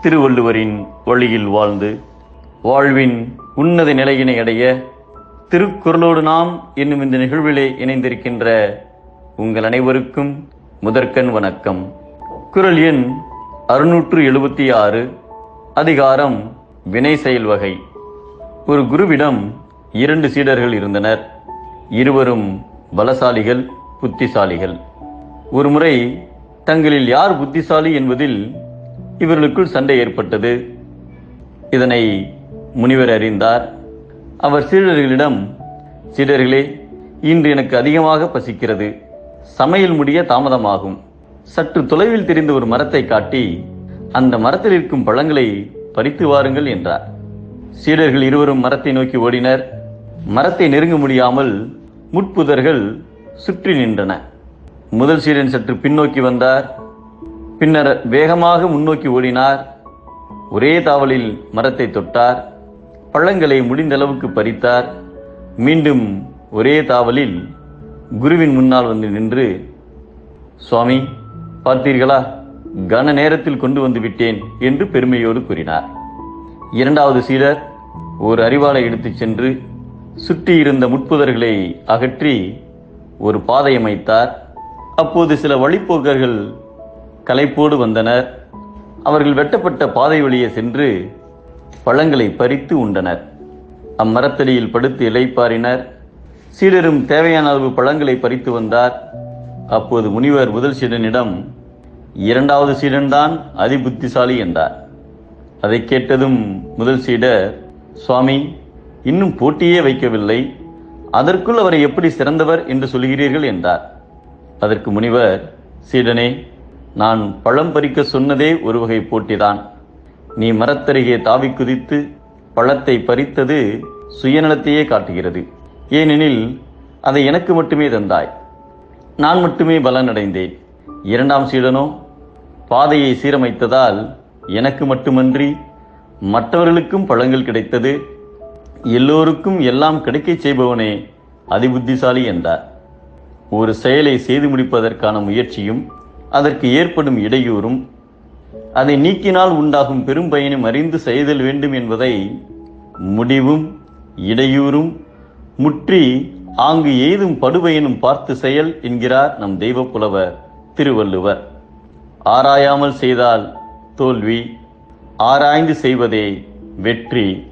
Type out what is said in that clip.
திருவள்ளுவரின் வழியில் வாழ்ந்து வாழ்வின் உன்னத நிலையினை அடைய திருக்குறளோடு நாம் என்னும் இந்த நிகழ்விலே இணைந்திருக்கின்ற உங்கள் அனைவருக்கும் முதற்கண் வணக்கம். குறள் எண் அறுநூற்று எழுபத்தி ஆறு அதிகாரம் வினை செயல் வகை. ஒரு குருவிடம் இரண்டு சீடர்கள் இருந்தனர். இருவரும் பலசாலிகள் புத்திசாலிகள். ஒருமுறை தங்களில் யார் புத்திசாலி என்பதில் இவர்களுக்குள் சண்டை ஏற்பட்டது. இதனை முனிவர் அறிந்தார். அவர் சீடர்களிடம் சீடர்களே இன்று எனக்கு அதிகமாக பசிக்கிறது. சமையல் முடிய தாமதமாகும். சற்று தொலைவில் தெரிந்த ஒரு மரத்தை காட்டி அந்த மரத்தில் இருக்கும் பழங்களை பறித்து வாருங்கள் என்றார். சீடர்கள் இருவரும் மரத்தை நோக்கி ஓடினர். மரத்தை நெருங்க முடியாமல் முட்புதர்கள் சுற்றி நின்றன. முதல் சீடன் சற்று பின்னோக்கி வந்தார். பின்னர் வேகமாக முன்னோக்கி ஓடினார். ஒரே தாவலில் மரத்தை தொட்டார். பழங்களை முடிந்தளவுக்கு பறித்தார். மீண்டும் ஒரே தாவலில் குருவின் முன்னால் வந்து நின்று சுவாமி பார்த்தீர்களா? கன நேரத்தில் கொண்டு வந்து விட்டேன் என்று பெருமையோடு கூறினார். இரண்டாவது சீடர் ஒரு அறிவாளை எடுத்துச் சென்று சுற்றி இருந்த முட்புதர்களை அகற்றி ஒரு பாதை அமைத்தார். அப்போது சில வழிப்போக்கர்கள் களைப்போடு வந்தனர். அவர்கள் வெட்டப்பட்ட பாதை வழியே சென்று பழங்களை பறித்து உண்டனர். அம்மரத்தடியில் படுத்து இலைப்பாரினர் சீடரும் தேவையான அளவு பழங்களை பறித்து வந்தார். அப்போது முனிவர் முதல் சீடனிடம் இரண்டாவது சீடன்தான் அதிபுத்திசாலி என்றார். அதை கேட்டதும் முதல் சீடர் சுவாமி இன்னும் போட்டியே வைக்கவில்லை. அதற்குள் அவரை எப்படி சிறந்தவர் என்று சொல்கிறீர்கள் என்றார். அதற்கு முனிவர் சீடனே நான் பழம் பறிக்க சொன்னதே ஒரு வகை போட்டிதான். நீ மரத்தருகே தாவி குதித்து பழத்தை பறித்தது சுயநலத்தையே காட்டுகிறது. ஏனெனில் அதை எனக்கு மட்டுமே தந்தாய். நான் மட்டுமே பலனடைந்தேன். இரண்டாம் சீடனோ பாதையை சீரமைத்ததால் எனக்கு மட்டுமன்றி மற்றவர்களுக்கும் பழங்கள் கிடைத்தது. எல்லோருக்கும் எல்லாம் கிடைக்கச் செய்பவனே அதிபுத்திசாலி என்றார். ஒரு செயலை செய்து முடிப்பதற்கான முயற்சியும் அதற்கு ஏற்படும் இடையூறும் அதை நீக்கினால் உண்டாகும் பெரும் பயனும் அறிந்து செய்தல் வேண்டும் என்பதை முடிவும் இடையூறும் முற்றி ஆங்கு ஏதும் படுபயனும் பார்த்து செயல் என்கிறார் நம் தெய்வ புலவர் திருவள்ளுவர். ஆராயாமல் செய்தால் தோல்வி ஆராய்ந்து செய்வதே வெற்றி.